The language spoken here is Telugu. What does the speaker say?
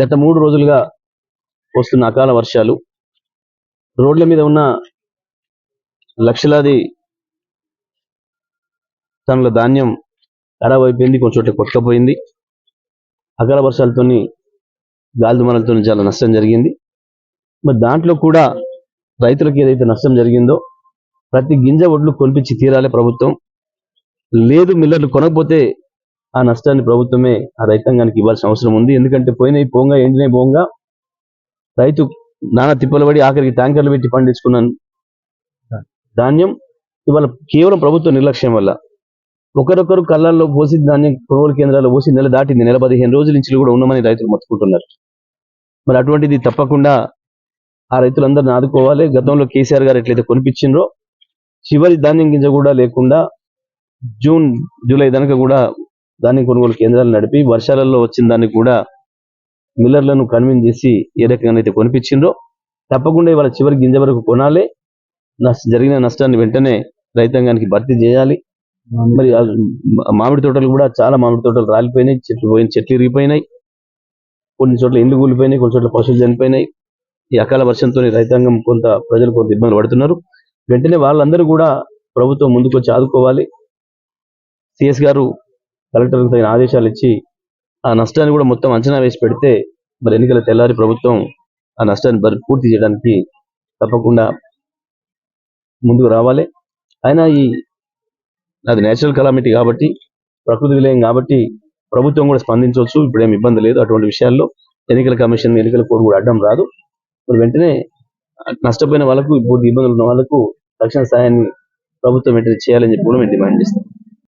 గత మూడు రోజులుగా వస్తున్న అకాల వర్షాలు రోడ్ల మీద ఉన్న లక్షలాది టన్నుల ధాన్యం ఖరాబ్ అయిపోయింది కొంచెం చోట కొట్టకపోయింది. అకాల వర్షాలతోని గాలి చాలా నష్టం జరిగింది. మరి దాంట్లో కూడా రైతులకు ఏదైతే నష్టం జరిగిందో ప్రతి గింజ ఒడ్లు కొనిపించి తీరాలి ప్రభుత్వం. లేదు మిల్లర్లు కొనకపోతే ఆ నష్టాన్ని ప్రభుత్వమే ఆ రైతాంగానికి ఇవ్వాల్సిన అవసరం ఉంది. ఎందుకంటే పోయినాయి పోంగా ఎండినవి పోంగా రైతు నానా తిప్పలు పడి ఆఖరికి ట్యాంకర్లు పెట్టి పండించుకున్న ధాన్యం ఇవాళ కేవలం ప్రభుత్వ నిర్లక్ష్యం వల్ల. ఒకరొకరు కళ్ళల్లో పోసి ధాన్యం కొనుగోలు కేంద్రాల్లో పోసి నెల దాటింది. నెల పదిహేను రోజుల నుంచి కూడా ఉన్నామని రైతులు మొత్తుకుంటున్నారు. మరి అటువంటిది తప్పకుండా ఆ రైతులందరిని ఆదుకోవాలి. గతంలో కేసీఆర్ గారు ఎట్లయితే కొనిపించిండ్రో చివరి ధాన్యం గింజ కూడా లేకుండా జూన్ జూలై దానికి కూడా ధాన్యం కొనుగోలు కేంద్రాలు నడిపి వర్షాలలో వచ్చిన దాన్ని కూడా మిల్లర్లను కన్విన్స్ చేసి ఏ రకంగా అయితే కొనిపించిండ్రో తప్పకుండా ఇవాళ చివరి గింజ వరకు కొనాలి. నష్ట జరిగిన నష్టాన్ని వెంటనే రైతాంగానికి భర్తీ చేయాలి. మరి మామిడి తోటలు కూడా చాలా మామిడి తోటలు రాలిపోయినాయి. చెట్లు పోయిన చెట్లు ఇరిగిపోయినాయి. కొన్ని చోట్ల ఇండ్లు కూలిపోయినాయి కొన్ని చోట్ల పశువులు చనిపోయినాయి. ఈ అకాల వర్షంతో రైతాంగం కొంత ప్రజలు కొంత ఇబ్బందులు పడుతున్నారు. వెంటనే వాళ్ళందరూ కూడా ప్రభుత్వం ముందుకు వచ్చి ఆదుకోవాలి. సిఎస్ గారు కలెక్టర్ తగిన ఆదేశాలు ఇచ్చి ఆ నష్టాన్ని కూడా మొత్తం అంచనా వేసి పెడితే మరి ఎన్నికల తెల్లారి ప్రభుత్వం ఆ నష్టాన్ని పూర్తి చేయడానికి తప్పకుండా ముందుకు రావాలి. అయినా ఈ అది నేచురల్ కలామిటీ కాబట్టి ప్రకృతి విలయం కాబట్టి ప్రభుత్వం కూడా స్పందించవచ్చు. ఇప్పుడు ఇబ్బంది లేదు అటువంటి విషయాల్లో. ఎన్నికల కమిషన్ ఎన్నికల కోడ్ కూడా అడ్డం రాదు. మరి వెంటనే నష్టపోయిన వాళ్ళకు పూర్తి ఇబ్బందులు ఉన్న వాళ్ళకు రక్షణ సాయాన్ని ప్రభుత్వం వెంటనే చేయాలని చెప్పి కూడా మేము డిమాండ్ చేస్తాం